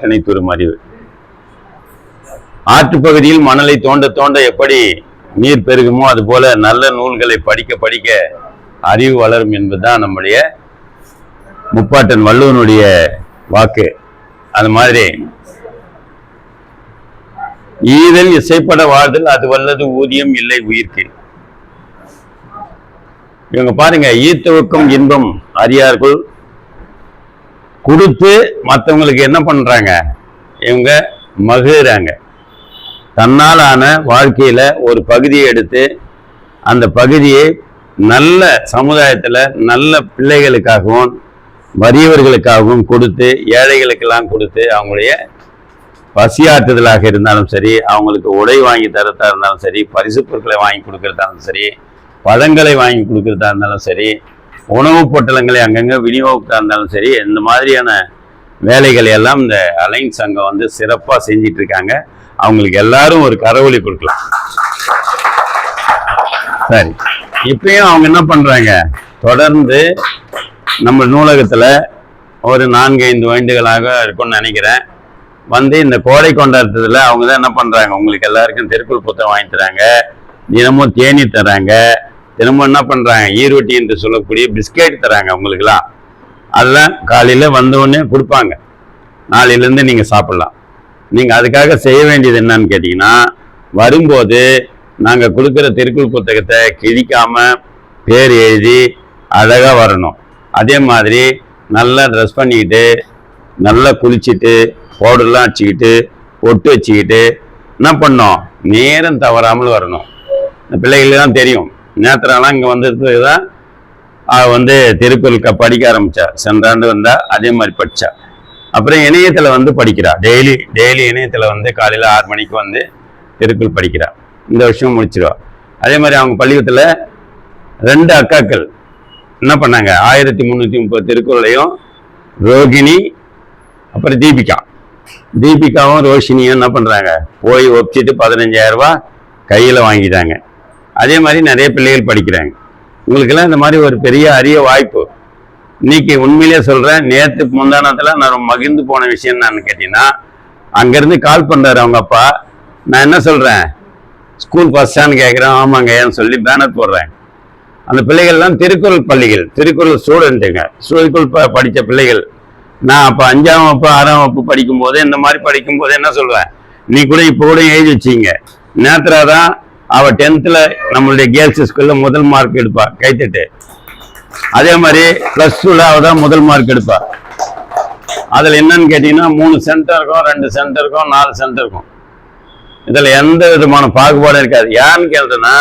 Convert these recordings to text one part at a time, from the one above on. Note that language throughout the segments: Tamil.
கட்டணை தூரும் அறிவு. ஆற்றுப்பகுதியில் மணலை தோண்ட தோண்ட எப்படி நீர் பெருகுமோ அது போல நல்ல நூல்களை படிக்க படிக்க அறிவு வளரும் என்பதுதான் நம்முடைய முப்பாட்டன் வள்ளுவனுடைய வாக்கு. அது மாதிரி ஈதல் இசைப்பட வாழ்தல் அது வல்லது ஊதியம் இல்லை உயிர்க்கு. இவங்க பாருங்க ஈத்துவக்கம் இன்பம் அறியார்கள் கொடுத்து மற்றவங்களுக்கு என்ன பண்ணுறாங்க இவங்க மகிழ்கிறாங்க தன்னாலான வாழ்க்கையில் ஒரு பகுதியை எடுத்து அந்த பகுதியை நல்ல சமுதாயத்தில் நல்ல பிள்ளைகளுக்காகவும் வறியவர்களுக்காகவும் கொடுத்து ஏழைகளுக்கெல்லாம் கொடுத்து அவங்களுடைய பசியாற்றுதலாக இருந்தாலும் சரி அவங்களுக்கு உடை வாங்கி தரத்தா இருந்தாலும் சரி பரிசு பொருட்களை வாங்கி கொடுக்கறதா இருந்தாலும் சரி பழங்களை வாங்கி கொடுக்கறதா இருந்தாலும் சரி உணவுப் பொட்டலங்களை அங்கங்கே விநியோகத்தாக இருந்தாலும் சரி இந்த மாதிரியான வேலைகளை எல்லாம் இந்த அலைன்ஸ் அங்கே வந்து சிறப்பாக செஞ்சிட்டு இருக்காங்க அவங்களுக்கு எல்லாரும் ஒரு கரவொலி கொடுக்கலாம். சரி. இப்பயும் அவங்க என்ன பண்ணுறாங்க தொடர்ந்து நம்ம நூலகத்தில் ஒரு நான்கு ஐந்து ஆண்டுகளாக இருக்கும்னு நினைக்கிறேன். வந்து இந்த கோடை கொண்டாடுறதுல அவங்க தான் என்ன பண்ணுறாங்க உங்களுக்கு எல்லாருக்கும் தெருக்குள் புத்தகம் வாங்கி தராங்க. தினமும் தேனி தராங்க. தினமும் என்ன பண்றாங்க? ஈரோட்டி என்று சொல்லக்கூடிய பிஸ்கெட் தராங்க அவங்களுக்குலாம் அதெல்லாம் காலையில வந்தவுடனே கொடுப்பாங்க. நாளையிலேருந்து நீங்க சாப்பிடலாம். நீங்க அதுக்காக செய்ய வேண்டியது என்னன்னு கேட்டீங்கன்னா வரும்போது நாங்க கொடுக்குற திருக்குள் புத்தகத்தை கிழிக்காம பேர் எழுதி அழகா வரணும். அதே மாதிரி நல்லா ட்ரெஸ் பண்ணிக்கிட்டு நல்லா குளிச்சுட்டு பவுடர்லாம் வச்சுக்கிட்டு ஒட்டு வச்சுக்கிட்டு என்ன பண்ணோம் நேரம் தவறாமல் வரணும். பிள்ளைகளுக்கு தான் தெரியும். நேத்திராலாம் இங்கே வந்ததுக்கு தான் அவள் வந்து திருக்குறள் படிக்க ஆரம்பித்தாள் சென்ற ஆண்டு வந்தா அதே மாதிரி படித்தா அப்புறம் இணையத்தில் வந்து படிக்கிறா. டெய்லி டெய்லி இணையத்தில் வந்து காலையில் ஆறு மணிக்கு வந்து திருக்குறள் படிக்கிறா. இந்த வருஷம் முடிச்சிருவா. அதே மாதிரி அவங்க பள்ளிக்கூடத்தில் ரெண்டு அக்காக்கள் என்ன பண்ணாங்க? ஆயிரத்தி முந்நூற்றி முப்பது திருக்குறளையும் ரோகிணி அப்புறம் தீபிகா. தீபிகாவும் ரோஷினியும் என்ன பண்ணுறாங்க போய் ஒப்பிச்சிட்டு பதினஞ்சாயிரரூபா கையில் வாங்கிட்டாங்க. அதே மாதிரி நிறைய பிள்ளைகள் படிக்கிறாங்க. உங்களுக்கெல்லாம் இந்த மாதிரி ஒரு பெரிய அரிய வாய்ப்பு. இன்னைக்கு உண்மையிலேயே சொல்கிறேன் நேற்று முந்தானத்தில் நான் ரொம்ப மகிழ்ந்து போன விஷயம் என்னன்னு கேட்டிங்கன்னா அங்கேருந்து கால் பண்ணுறாரு அவங்க அப்பா. நான் என்ன சொல்கிறேன் ஸ்கூல் ஃபஸ்ட்டான்னு கேட்குறேன் ஆமாங்கன்னு சொல்லி பேனர் போடுறேன் அந்த பிள்ளைகள்லாம் திருக்குறள் பள்ளிகள் திருக்குறள் ஸ்டூடெண்ட்டுங்க திருக்குறள் ப படித்த பிள்ளைகள். நான் அப்போ அஞ்சாம் வகுப்பு ஆறாம் வகுப்பு படிக்கும்போது இந்த மாதிரி படிக்கும்போது என்ன சொல்லுவேன் நீ கூட இப்போ கூட எழுதி வச்சிங்க நேத்திரா தான் அவள் டென்த்தில் நம்மளுடைய கேர்ள்ஸ் ஸ்கூலில் முதல் மார்க் எடுப்பா கைத்தட்டு அதே மாதிரி ப்ளஸ் டூவில் அவள் தான் முதல் மார்க் எடுப்பா. அதில் என்னன்னு கேட்டிங்கன்னா மூணு சென்டர் இருக்கும் ரெண்டு சென்டர் இருக்கும் நாலு சென்டர் இருக்கும். இதில் எந்த விதமான பாகுபாடும் இருக்காது. ஏன்னு கேட்டதுன்னா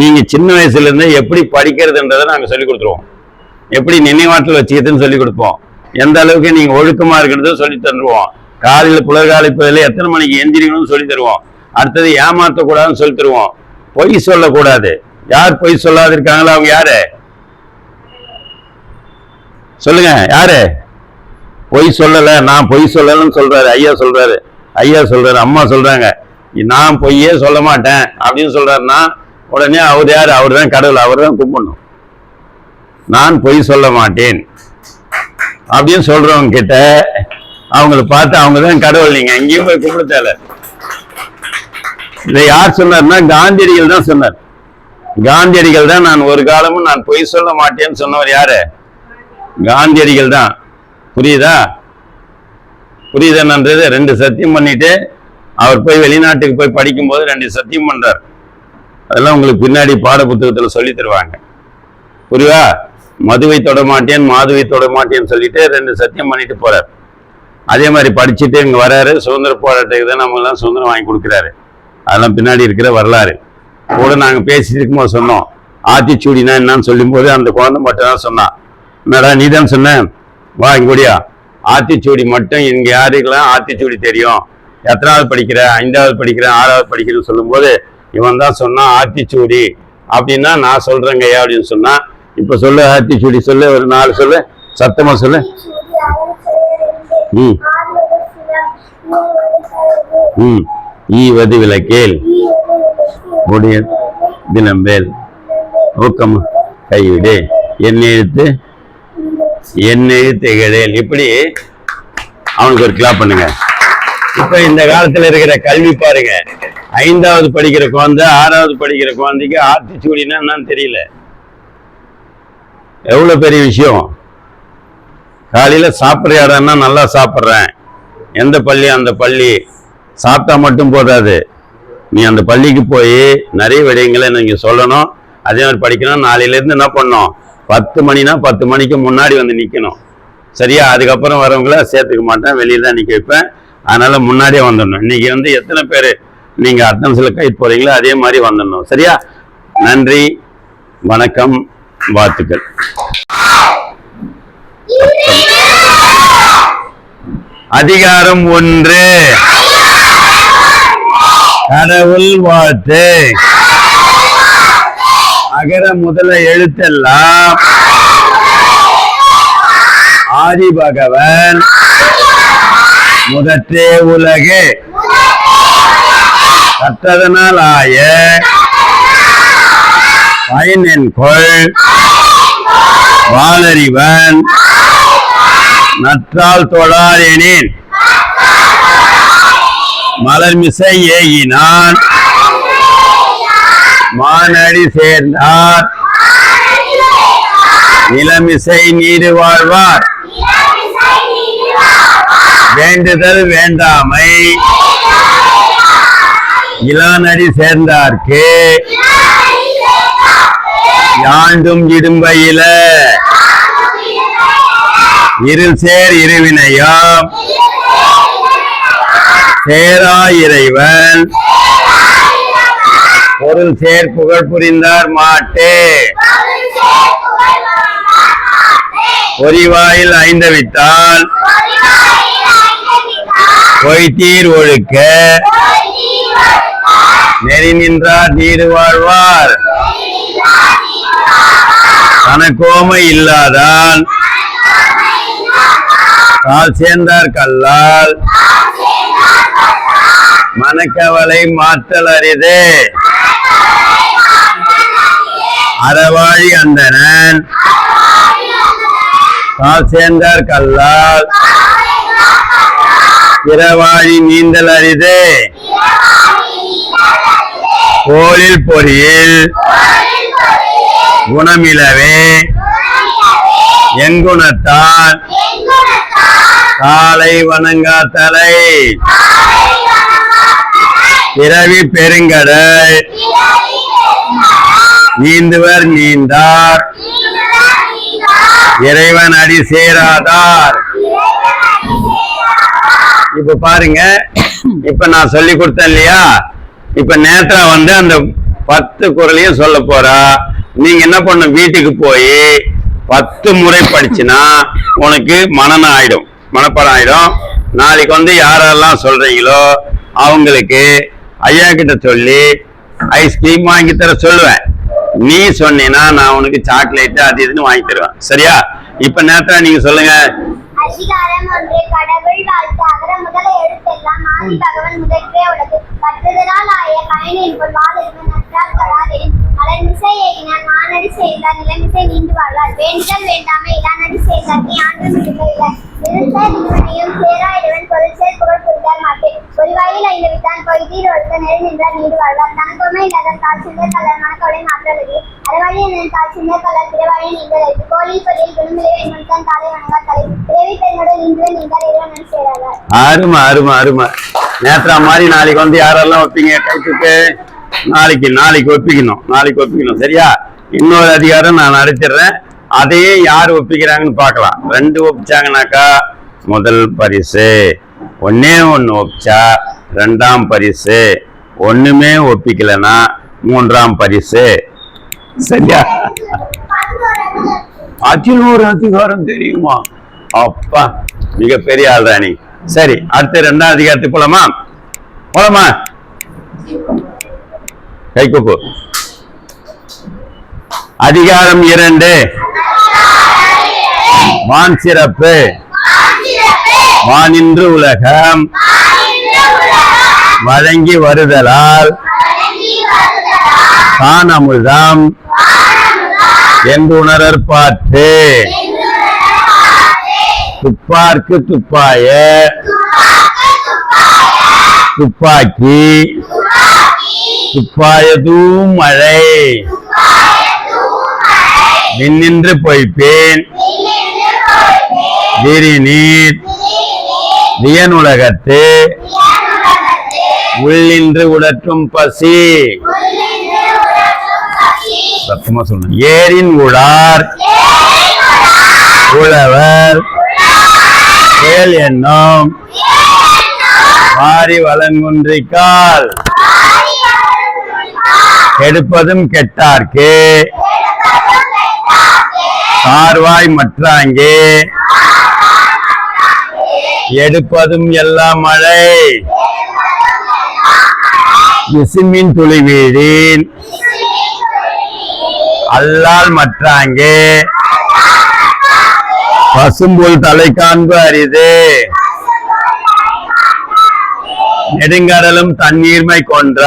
நீங்கள் சின்ன வயசுலேருந்தே எப்படி படிக்கிறதுன்றதை நாங்கள் சொல்லி கொடுத்துருவோம். எப்படி நினைவாற்றல் வச்சுக்கிறதுன்னு சொல்லி கொடுப்போம். எந்த அளவுக்கு நீங்கள் ஒழுக்கமாக இருக்கிறதும் சொல்லி தந்துடுவோம் காலையில் புலர்காலிப்பதில் எத்தனை மணிக்கு எந்திரிக்கணும்னு சொல்லி தருவோம். அடுத்தது ஏமாற்றக்கூடாதுன்னு சொல்லி தருவோம் பொய் சொல்லக்கூடாது. யார் பொய் சொல்லாது இருக்காங்களோ அவங்க யாரு? சொல்லுங்க யாரு? பொய் சொல்லல நான் பொய் சொல்லலன்னு சொல்றாரு ஐயா சொல்றாரு. ஐயா சொல்றாரு அம்மா சொல்றாங்க. நான் பொய்யே சொல்ல மாட்டேன் அப்படின்னு சொல்றாருன்னா உடனே அவர் யார்? அவர் தான் கடவுள் அவர் தான் கும்பிடணும். நான் பொய் சொல்ல மாட்டேன். அப்படின்னு சொல்றவங்க கிட்ட அவங்கள பார்த்து அவங்க தான் கடவுள் நீங்க எங்கேயும் போய் கும்பிட தேவை இதை யார் சொன்னார்னா காந்தியடிகள் தான் சொன்னார். காந்தியடிகள் தான் நான் ஒரு காலமும் நான் பொய் சொல்ல மாட்டேன்னு சொன்னவர் யாரு? காந்தியடிகள் தான். புரியுதா? புரியுதுன்றது ரெண்டு சத்தியம் பண்ணிட்டு அவர் போய் வெளிநாட்டுக்கு போய் படிக்கும்போது ரெண்டு சத்தியம் பண்றார். அதெல்லாம் உங்களுக்கு பின்னாடி பாட புத்தகத்துல சொல்லி தருவாங்க. புரியுதா? மதுவை தொட மாட்டேன் மாதுவை தொட மாட்டேன்னு சொல்லிட்டு ரெண்டு சத்தியம் பண்ணிட்டு போறார். அதே மாதிரி படிச்சுட்டு இங்க வராரு. சுதந்திர போராட்டத்துக்கு தான் நம்ம எல்லாம் சுதந்திரம் வாங்கி கொடுக்குறாரு. அதெல்லாம் பின்னாடி இருக்கிற வரலாறு. கூட நாங்க பேசிட்டு இருக்கும்போது சொன்னோம். ஆத்திச்சூடினா என்னன்னு சொல்லும்போது அந்த குழந்தை மட்டும் தான் சொன்னான் என்னடா நீ தான் சொன்ன? வா இங்க கூடியா ஆத்திச்சூடி மட்டும் இங்க யாருக்கெல்லாம் ஆத்திச்சூடி தெரியும்? எத்தனாவது படிக்கிற ஐந்தாவது படிக்கிற ஆறாவது படிக்கிறேன்னு சொல்லும்போது இவன் தான் சொன்னான் ஆத்திச்சூடி. அப்படின்னா நான் சொல்றேங்கய்யா அப்படின்னு சொன்னா இப்ப சொல்லு ஆத்திச்சூடி சொல்லு ஒரு நாலு சொல்லு சத்தமா சொல்லு. ம். ம். ஈவது விளக்கேல். முடிய தினம்பேல். ஊக்கம் கைவிடு. என் எழுத்து என் எழுத்து இகழேல் இப்படி அவனுக்கு ஒரு கிளாப் பண்ணுங்க. இப்ப இந்த காலத்துல இருக்கிற கல்வி பாருங்க. ஐந்தாவது படிக்கிற குழந்தை ஆறாவது படிக்கிற குழந்தைக்கு ஆத்திச்சூடினா என்னன்னு தெரியல. எவ்வளவு பெரிய விஷயம்? காலையில சாப்பிட்ற இடம்னா நல்லா சாப்பிட்றேன். எந்த பள்ளி அந்த பள்ளி? சாப்பிட்டா மட்டும் போதாது. நீ அந்த பள்ளிக்கு போய் நிறைய விடயங்களை நீங்கள் சொல்லணும். அதே மாதிரி படிக்கணும். நாளையிலேருந்து என்ன பண்ணணும்? பத்து மணினா பத்து மணிக்கு முன்னாடி வந்து நிற்கணும் சரியா? அதுக்கப்புறம் வரவங்கள சேர்த்துக்க மாட்டேன். வெளியே தான் நிற்க வைப்பேன். அதனால முன்னாடியே வந்துடணும். இன்னைக்கு வந்து எத்தனை பேர் நீங்க அட்டன்ஸில் கை போகிறீங்களோ அதே மாதிரி வந்துடணும். சரியா? நன்றி. வணக்கம். வாழ்த்துக்கள். அதிகாரம் ஒன்று. கடவுள் வாழ்த்து. அகர முதல எழுத்தெல்லாம். ஆதி பகவன். முதற்றே உலகு. கற்றதனால் ஆய. பயனென்கொள். வாழறிவன். நற்றால் தொழாதெனின். மலர்மிசை ஏகினான் மானடி சேர்ந்தார். நிலமிசை நீடு வாழ்வார். வேண்டுதல் வேண்டாமை. இளநடி சேர்ந்தார்க்கு. யாண்டும் இடும்பையில. இருள் சேர் இருவினையாம். சேரா இறைவன். பொருள் சேர் புகழ் புரிந்தார் மாட்டே. பொறிவாயில் ஐந்தவித்தால் பொய்த்தீர் ஒழுக்க. நெறி நின்றார் நீடு வாழ்வார். தனக்கோமை இல்லாதான் கால் சேர்ந்தார் கல்லால். மனக்கவலை மாற்றல் அரிது. அறவாழி அந்தனன் கால் சேர்ந்தார் கல்லால். இரவாழி நீந்தல் அரிது. கோலில் பொறியில். குணமிலவே. எங்குணத்தான் காலை வணங்கா தலை. பிறவி பெருங்கடல். நீந்துவர் நீந்தார். இறைவன் அடி சேராதார். இப்ப பாருங்க இப்ப நான் சொல்லி கொடுத்தேன் இல்லையா? இப்ப நேத்ரா வந்து அந்த பத்து குரலையும் சொல்ல போறா. நீங்க என்ன பண்ண வீட்டுக்கு போய் பத்து முறை படிச்சுனா உனக்கு மனநம் ஆயிடும். மனப்பாடம் ஆயிடும். நாளைக்கு வந்து யாரெல்லாம் சொல்றீங்களோ அவங்களுக்கு ஐயா கிட்ட சொல்லி ஐஸ்கிரீம் வாங்கி தர சொல்லுவேன். நீ சொன்னீன்னா நான் உனக்கு சாக்லேட் அது இதுன்னு வாங்கி தருவேன். சரியா? இப்ப நேரத்தில் நீங்க சொல்லுங்க அதிகாரம் ஒன்று கடவுள் வாழ்த்து அகர முதல எழுத்தெல்லாம் ஆதி பகவன் முதற்றே உலகு கற்றுதலால் ஆய பயனின் கொள் வாழிருவன் நற்றால் தொழாதேன் மலர் மிசை ஏகினான் மானடி சேர்ந்தார் நிலமிசை நீண்டு வாழ்வார் வேண்டுதல் வேண்டாமை இடானடி சேர்ந்தார் நீ ஆண்டு முடிக்கவில்லை இருந்த இருவனையும் சேரா இறைவன் பொருள் சேர் புகழ் புரிந்தார் மாட்டேன் ஒரு வாயில் ஐந்து வித்தான் பொய்தீர் ஒழுக்க நெறி நின்றார் நீடு வாழ்வார் தனக்குமே இல்லாதன் தால் சிந்த கலர் மனக்கொடை மாற்றலது அறவாழி என் தால் சிந்த கலர் பிறவாழி நீங்கள் எழுது கோழில் பொறியில் குடும்பிலே வெண்மன் தாலை வணங்கார் தலை பிறவி பெண்ணுடன் இன்று நீங்கள் இறைவன் சேராதார் அருமை அருமை அருமை நேத்ரா மாதிரி நாளைக்கு வந்து யாரெல்லாம் வைப்பீங்க? கைத்துக்கு. நாளைக்கு நாளைக்கு ஒப்பிக்கணும். நாளைக்கு ஒப்பிக்கணும். சரியா? இன்னொரு அதிகாரம் நான் நடத்திடுறேன் அதையே யார் ஒப்பிக்கிறாங்கன்னு பார்க்கலாம். ரெண்டு ஒப்பிச்சாங்கனாக்கா முதல் பரிசு. ஒன்னே ஒன்று ஒப்பிச்சா ரெண்டாம் பரிசு. ஒண்ணுமே ஒப்பிக்கலைன்னா மூன்றாம் பரிசு. சரியா? பதினோரு அதிகாரம் தெரியுமா? அப்பா மிகப்பெரிய ஆள் ராணி சரி அடுத்த ரெண்டாம் அதிகாரத்துக்கு போலாமா? போலாமா? கை கூப்பு அதிகாரம் இரண்டு. வான் சிறப்பு. வானின்று உலகம். வழங்கி வருதலால். காணமுதாம் என்று உணரற் பார்த்து துப்பார்க்கு துப்பாய. துப்பாக்கி. துப்பாயதும் மழை நின்று பொய்ப்பேன். விரிநீர். வியனுலகத்து. உள்ளின்று உடற்றும் பசி. சத்தமா சொல்லணும் ஏரின் உழார் உழவர் கேள் என்னும் மாறி வளங்குன்றிக்கால் கெடுப்பதும் கெட்டார்க்கு. சார்வாய் மற்றாங்கே. எடுப்பதும் எல்லாம் மழை. விசும்பின் துளி வீழின். அல்லால் மற்றாங்கே. பசும்புல் தலை காண்பு அரிது. நெடுங்கடலும் தண்ணீர்மை கொன்ற.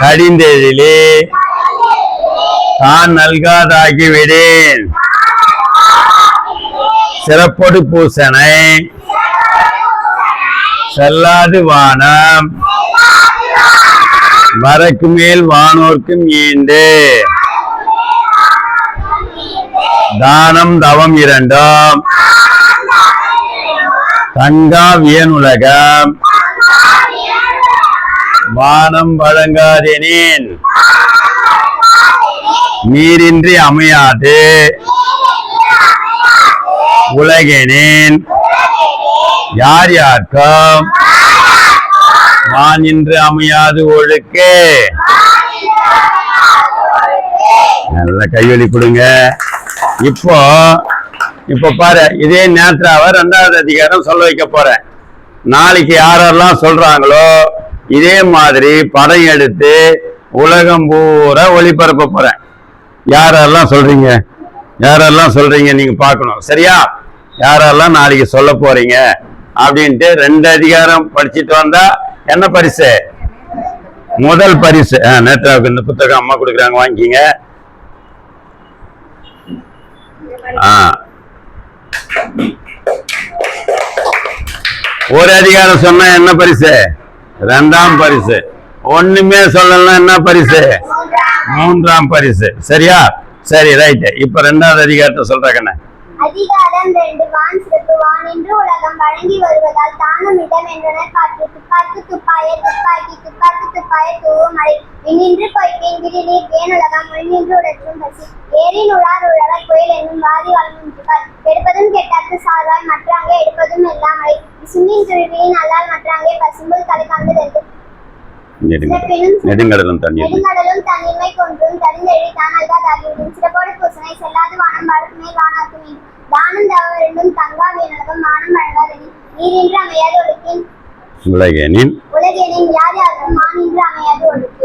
கடிந்தெழிலே. தான் நல்காதாகிவிடேன் சிறப்பொடு பூசனை. செல்லாது வானம். வரக்கு மேல் வானோர்க்கும் ஈண்டு தானம் தவம் இரண்டும். தங்கா வியனுலகம் வானம் வழங்காதெனின். நீரின்றி அமையாது. உலகெனின். யார் யார்க்கும். வான் இன்று அமையாது ஒழுக்கு. நல்ல கைவலி கொடுங்க. இப்போ இப்போ பாரு இதே நேத்ராவை ரெண்டாவது அதிகாரம் சொல்ல வைக்க போறேன். நாளைக்கு யாரெல்லாம் சொல்றாங்களோ இதே மாதிரி படம் எடுத்து உலகம் பூரா ஒளிபரப்ப போறேன். யாரெல்லாம் சொல்றீங்க? யாரெல்லாம் சொல்றீங்க நீங்க பார்க்கணும். சரியா? யாரெல்லாம் நாளைக்கு சொல்ல போறீங்க? அப்படின்ட்டு ரெண்டு அதிகாரம் படிச்சுட்டு வந்தா என்ன பரிசு? முதல் பரிசு. ஆ, நேத்ராவுக்கு இந்த புத்தகம் அம்மா கொடுக்குறாங்க வாங்கிக்கிங்க. ஆ. ஒரு அதிகாரம் சொன்னா என்ன பரிசு? ரெண்டாம் பரிசு. ஒண்ணுமே சொல்லலாம் என்ன பரிசு? மூன்றாம் பரிசு. சரியா? சரி ரைட் இப்ப ரெண்டாவது அதிகாரத்தை சொல்றேன் அதிகாரம் ரெண்டு வான் சிறப்பு வானின்று உலகம் வழங்கி வருவதால் தானும் இடம் என்றனர். காற்று துப்பாக்கு துப்பாய துப்பாக்கி துப்பாக்கு துப்பாய தூவும் மழை விண்ணின்று பொய்ப்பின் விரிநீர் வேணுலகம் உள்நின்று உடற்றும் பசி. ஏரின் உளார் உழவர் புயல் என்னும் வாதி வளர்ந்துள்ளார் எடுப்பதும் கெட்டாக்கு சார்வாய் மற்றாங்கே எடுப்பதும் எல்லாம் மழை விசும்பின் துருவியின் அல்லால் மற்றாங்கே பசும்புல் தலை காண்பதற்கு நெடுங்கடலும் நெடுங்கடலும் தண்ணீர்மை கொன்றும் தருந்தெழி தான் அல்காதாகிவிடும் சிறப்போடு பூசனை செல்லாது வானம் வடக்கு மேல் வானாக்கும் வானம் வழங்காதனி நீரின்று அமையாது ஒழுக்கின். உலகேனின். உலகெனின் யார் யாருக்கும் மானின்று அமையாது ஒழுக்கு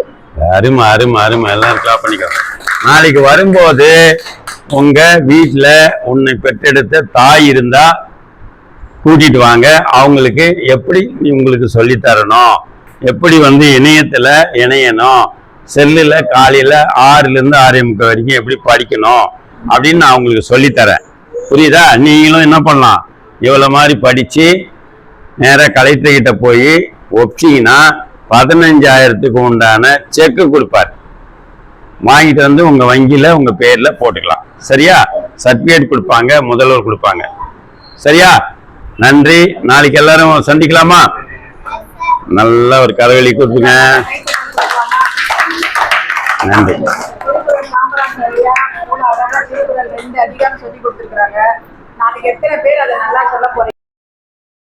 அருமை அருமை அருமை. எல்லாம் கிளாப் பண்ணிக்கோ. நாளைக்கு வரும்போது உங்க வீட்டுல உன்னை பெற்றெடுத்த தாய் இருந்தா கூட்டிட்டு வாங்க. அவங்களுக்கு எப்படி உங்களுக்கு சொல்லித் தரணும்? எப்படி வந்து இணையத்துல இணையணும்? செல்லுல காலையில ஆறுல இருந்து ஆறே முக்கால் வரைக்கும் எப்படி படிக்கணும்? அப்படின்னு நான் உங்களுக்கு சொல்லித் தரேன். புரியுதா? நீங்களும் என்ன பண்ணலாம்? இவ்வளோ மாதிரி படித்து நேராக கலெக்டர்கிட்ட போய் ஒப்பிச்சிங்கன்னா பதினஞ்சாயிரத்துக்கு உண்டான செக்கு கொடுப்பார். வாங்கிட்டு வந்து உங்கள் வங்கியில் உங்கள் பேரில் போட்டுக்கலாம். சரியா? சர்டிஃபிகேட் கொடுப்பாங்க முதல்வர் கொடுப்பாங்க. சரியா? நன்றி. நாளைக்கு எல்லாரும் சந்திக்கலாமா? நல்ல ஒரு கதவெளி கொடுத்துங்க நன்றி. அழகா திருக்குறள் ரெண்டு அதிகாரம் சொல்லி கொடுத்துருக்காங்க நாளைக்கு எத்தனை பேர் அதை நல்லா சொல்ல போறீங்க?